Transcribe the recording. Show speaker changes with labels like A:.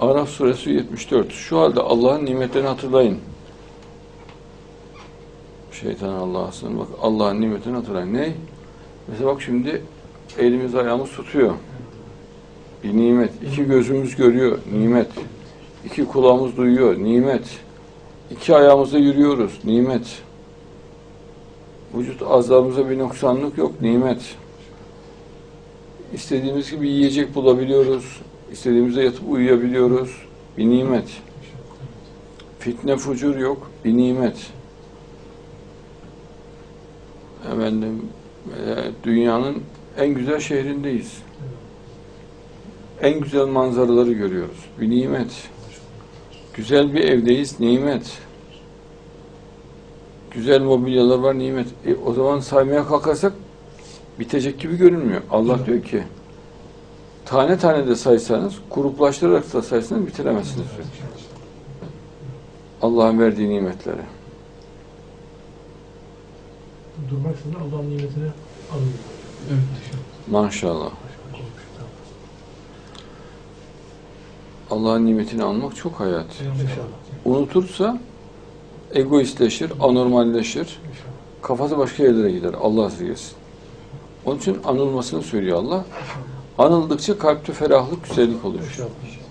A: Araf suresi 74. Şu halde Allah'ın nimetlerini hatırlayın. Şeytan Allah'sın. Bak Allah'ın nimetini hatırlayın. Ne? Mesela bak şimdi elimiz ayağımız tutuyor. Bir nimet. İki gözümüz görüyor. Nimet. İki kulağımız duyuyor. Nimet. İki ayağımızda yürüyoruz. Nimet. Vücut azlarımıza bir noksanlık yok. Nimet. İstediğimiz gibi yiyecek bulabiliyoruz. İstediğimizde yatıp uyuyabiliyoruz. Bir nimet. Fitne fucur yok. Bir nimet. Efendim, e, dünyanın en güzel şehrindeyiz. En güzel manzaraları görüyoruz. Bir nimet. Güzel bir evdeyiz. Nimet. Güzel mobilyalar var. Nimet. E, o zaman saymaya kalkarsak bitecek gibi görünmüyor. Allah diyor ki tane tane de saysanız, gruplaştırarak da saysanız bitiremezsiniz. Allah'ın verdiği nimetleri.
B: Durmaksızın Allah'ın nimetini alıyor.
C: Evet.
A: Maşallah. Allah'ın nimetini almak çok hayat.
B: İnşallah.
A: Unutursa egoistleşir, anormalleşir,
B: İnşallah.
A: kafası başka yerlere gider. Allah esirgesin. Onun için anılmasını söylüyor Allah. Anıldıkça kalpte ferahlık, güzellik.
B: İnşallah.